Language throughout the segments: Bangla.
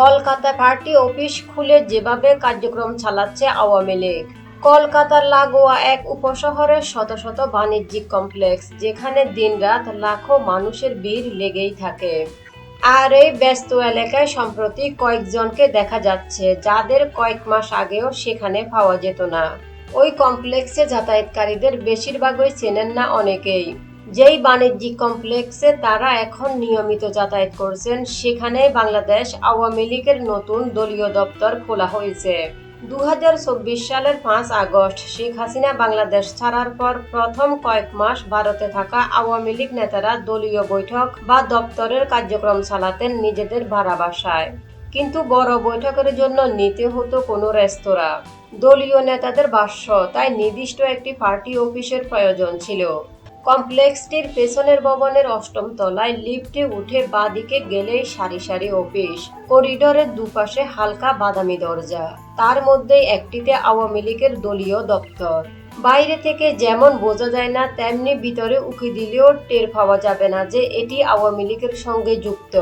কলকাতা পার্টি অফিস খুলে যেভাবে কার্যক্রম চালাচ্ছে আওয়ামী লীগ, কলকাতার লাগোয়া এক উপশহরের শত শত বাণিজ্যিক কমপ্লেক্স যেখানে দিনরাত লাখো মানুষের ভিড় লেগেই থাকে। আর এই ব্যস্ত এলাকায় সম্প্রতি কয়েকজনকে দেখা যাচ্ছে যাদের কয়েক মাস আগেও সেখানে পাওয়া যেত না। ওই কমপ্লেক্সে যাতায়াতকারীদের বেশিরভাগই চেনেন না অনেকেই। যেই বাণিজ্যিক কমপ্লেক্সে তারা এখন নিয়মিত যাতায়াত করছেন, সেখানে বাংলাদেশ আওয়ামী লীগের নতুন দলীয় দপ্তর খোলা হয়েছে। দু হাজার চব্বিশ সালের পাঁচ আগস্ট, শেখ হাসিনা বাংলাদেশ ছাড়ার পর প্রথম কয়েক মাস ভারতে থাকা আওয়ামী লীগ নেতারা দলীয় বৈঠক বা দপ্তরের কার্যক্রম চালাতেন নিজেদের ভাড়া বাসায়। কিন্তু বড় বৈঠকের জন্য নিতে হতো কোনো রেস্তোরাঁ। দলীয় নেতাদের ভাষ্য তাই নির্দিষ্ট একটি পার্টি অফিসের প্রয়োজন ছিল। কমপ্লেক্সটির পেছনের ভবনের অষ্টম তলায় লিফটে উঠে বাঁদিকে গেলেই সারি সারি অফিস। করিডোরের দুপাশে হালকা বাদামি দরজা। তার মধ্যে একটিতে আওয়ামী লীগের দলীয় দপ্তর। বাইরে থেকে যেমন বোঝা যায় না, তেমনি ভিতরে উঁকি দিলেও টের পাওয়া যাবে না যে এটি আওয়ামী লীগের সঙ্গে যুক্ত।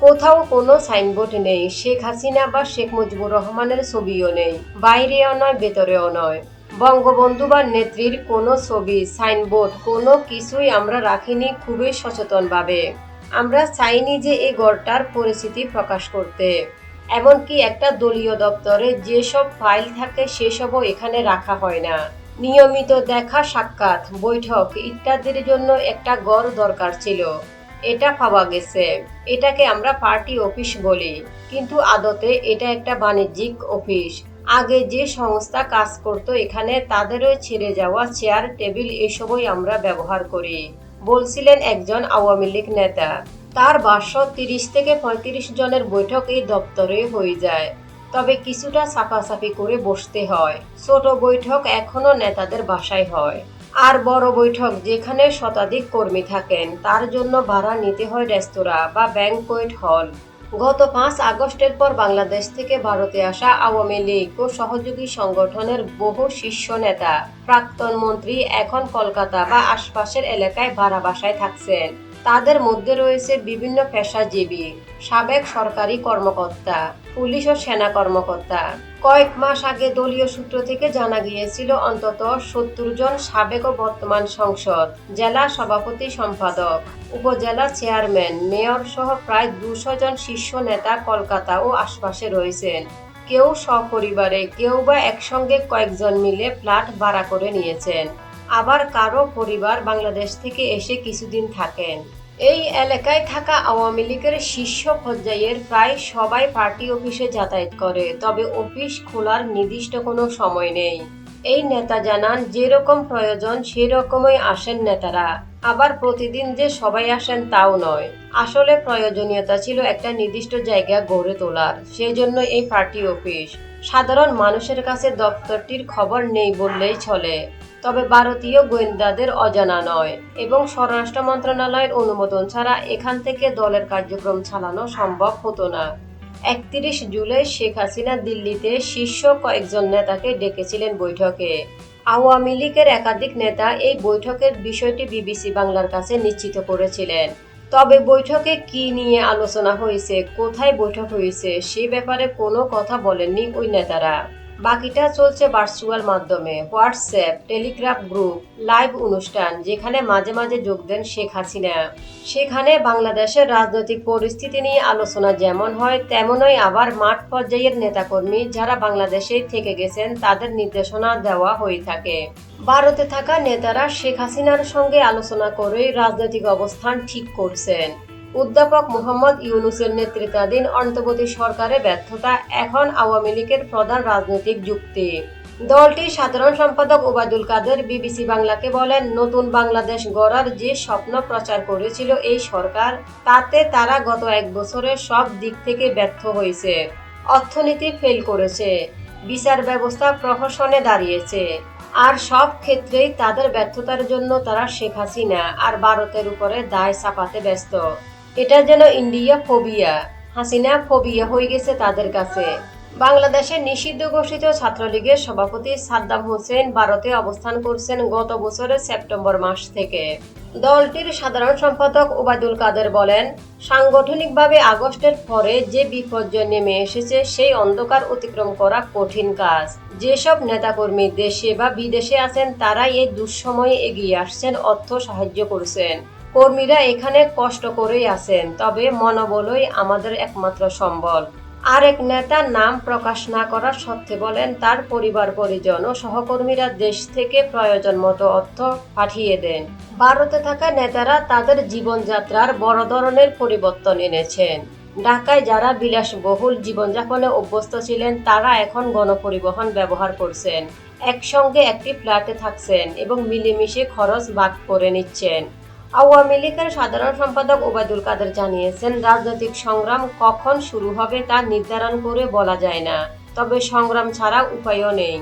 কোথাও কোনো সাইনবোর্ড নেই, শেখ হাসিনা বা শেখ মুজিবুর রহমানের ছবিও নেই। বাইরেও নয়, ভেতরেও নয়। বঙ্গবন্ধু বা নেত্রীর কোনো ছবি, সাইনবোর্ড, কোনো কিছুই আমরা রাখিনি খুবই সচেতনভাবে। আমরা চাইনি যে এই গড়টার পরিস্থিতি প্রকাশ করতে। এমনকি একটা দলীয় দপ্তরে যেসব ফাইল থাকে সেসবও এখানে রাখা হয় না। নিয়মিত দেখা, সাক্ষাৎ, বৈঠক ইত্যাদির জন্য একটা গড় দরকার ছিল। এটা পাওয়া গেছে। এটাকে আমরা পার্টি অফিস বলি। কিন্তু আদতে এটা একটা বাণিজ্যিক অফিস। আগে যে সংস্থা কাজ করত, এখানে তাদেরও ছেড়ে যাওয়া চেয়ার টেবিল এসবই আমরা ব্যবহার করি, বলছিলেন একজন আওয়ামী লীগ নেতা। তার বাস্য তিরিশ থেকে পঁয়ত্রিশ জনের বৈঠক এই দপ্তরে হয়ে যায়। তবে কিছুটা সাফাসাফি করে বসতে হয়। ছোট বৈঠক এখনও নেতাদের বাসায় হয়। আর বড় বৈঠক যেখানে শতাধিক কর্মী থাকেন, তার জন্য ভাড়া নিতে হয় রেস্তোরাঁ বা ব্যাংকোয়েট হল গত পাঁচ আগস্টের পর বাংলাদেশ থেকে ভারতে আসা আওয়ামী লীগ ও সহযোগী সংগঠনের বহু শীর্ষ নেতা। প্রাক্তন মন্ত্রী এখন কলকাতা বা আশপাশের এলাকায় ভাড়া বাসায় থাকছেন। তাদের মধ্যে রয়েছে বিভিন্ন পেশাজীবী, সাবেক সরকারি কর্মকর্তা, পুলিশ ও সেনা কর্মকর্তা। কয়েক মাস আগে দলীয় সূত্র থেকে জানা গিয়েছিল অন্তত সত্তর জন সাবেক ও বর্তমান সংসদ, জেলা সভাপতি সম্পাদক, উপজেলা চেয়ারম্যান, মেয়র সহ প্রায় দুশো জন শীর্ষ নেতা কলকাতা ও আশপাশে রয়েছেন। কেউ সপরিবারে, কেউ বা একসঙ্গে কয়েকজন মিলে ফ্ল্যাট ভাড়া করে নিয়েছেন। আবার কারও পরিবার বাংলাদেশ থেকে এসে কিছুদিন থাকেন। এই এলাকায় থাকা আওয়ামী লীগের শীর্ষ পর্যায়ের প্রায় সবাই পার্টি অফিসে যাতায়াত করে, তবে অফিস খোলার নির্দিষ্ট কোনো সময় নেই। এই নেতা জানান, যেরকম প্রয়োজন, সেরকমই আসেন নেতারা। আবার প্রতিদিন যে সবাই আসেন তাও নয়। আসলে প্রয়োজনীয়তা ছিল একটা নির্দিষ্ট জায়গা গড়ে তোলার। সেই জন্য এই পার্টি অফিস। সাধারণ মানুষের কাছে দপ্তরটির খবর নেই বললেই চলে। তবে ভারতীয় গোয়েন্দাদের অজানা নয় এবং স্বরাষ্ট্র মন্ত্রণালয়ের অনুমোদন ছাড়া এখান থেকে দলের কার্যক্রম চালানো সম্ভব হতো না। একত্রিশ জুলাই শেখ হাসিনা দিল্লিতে শীর্ষ কয়েকজন নেতাকে ডেকেছিলেন বৈঠকে। আওয়ামী লীগের একাধিক নেতা এই বৈঠকের বিষয়টি বিবিসি বাংলার কাছে নিশ্চিত করেছিলেন। তবে বৈঠকে কি নিয়ে আলোচনা হয়েছে, কোথায় বৈঠক হয়েছে, সে ব্যাপারে কোনো কথা বলেননি ওই নেতারা। বাকিটা চলছে ভার্চুয়াল মাধ্যমে। হোয়াটসঅ্যাপ টেলিগ্রাফ গ্রুপ লাইভ অনুষ্ঠান, যেখানে মাঝে মাঝে যোগ দেন শেখ হাসিনা। সেখানে বাংলাদেশের রাজনৈতিক পরিস্থিতি নিয়ে আলোচনা যেমন হয়, তেমনই আবার মাঠ পর্যায়ের নেতাকর্মী যারা বাংলাদেশে থেকে গেছেন, তাদের নির্দেশনা দেওয়া হয়ে থাকে। ভারতে থাকা নেতারা শেখ হাসিনার সঙ্গে আলোচনা করেই রাজনৈতিক অবস্থান ঠিক করছেন। অধ্যাপক মোহাম্মদ ইউনুসের নেতৃত্বাধীন অন্তর্বর্তী সরকারের ব্যর্থতা এখন আওয়ামী লীগের প্রধান রাজনৈতিক যুক্তি। দলটির সাধারণ সম্পাদক ওবায়দুল কাদের বিবিসি বাংলাকে বলেন, নতুন বাংলাদেশ গড়ার যে স্বপ্ন প্রচার করেছিল এই সরকার, তাতে তারা গত এক বছরে সব দিক থেকে ব্যর্থ হয়েছে। অর্থনীতি ফেল করেছে, বিচার ব্যবস্থা প্রহসনে দাঁড়িয়েছে, আর সব ক্ষেত্রেই তাদের ব্যর্থতার জন্য তারা শেখ হাসিনা আর ভারতের উপরে দায় চাপাতে ব্যস্ত। এটা যেন ইন্ডিয়া ফোবিয়া। হাসিনা ফোবিয়া হয়ে গেছে তাদের কাছে। বাংলাদেশে নিষিদ্ধ ঘোষিত ছাত্রলীগের সভাপতি সাদ্দাম হোসেন ভারতে অবস্থান করছেন গত বছরের সেপ্টেম্বর মাস থেকে। দলটির সাধারণ সম্পাদক ওবায়দুল কাদের বলেন, সাংগঠনিকভাবে আগস্টের পরে যে বিপর্যয় নেমে এসেছে সেই অন্ধকার অতিক্রম করা কঠিন কাজ। যেসব নেতাকর্মী দেশে বা বিদেশে আছেন, তারাই এই দুঃসময়ে এগিয়ে আসছেন, অর্থ সাহায্য করছেন। কর্মীরা এখানে কষ্ট করেই আছেন, তবে মনোবলই আমাদের একমাত্র সম্বল। আরেক নেতা নাম প্রকাশ না করার সত্ত্বে বলেন, তার পরিবার পরিজন ও সহকর্মীরা দেশ থেকে প্রয়োজন মতো অর্থ পাঠিয়ে দেন। ভারতে থাকা নেতারা তাদের জীবনযাত্রার বড় ধরনের পরিবর্তন এনেছেন। ঢাকায় যারা বিলাসবহুল জীবনযাপনে অভ্যস্ত ছিলেন, তারা এখন গণপরিবহন ব্যবহার করছেন। একসঙ্গে একটি ফ্ল্যাটে থাকছেন এবং মিলেমিশে খরচ ভাগ করে নিচ্ছেন। আওয়ামী লীগের সাধারণ সম্পাদক ওবায়দুল কাদের জানিয়েছেন, রাজনৈতিক সংগ্রাম কখন শুরু হবে তা নির্ধারণ করে বলা যায় না। তবে সংগ্রাম ছাড়া উপায়ও নেই।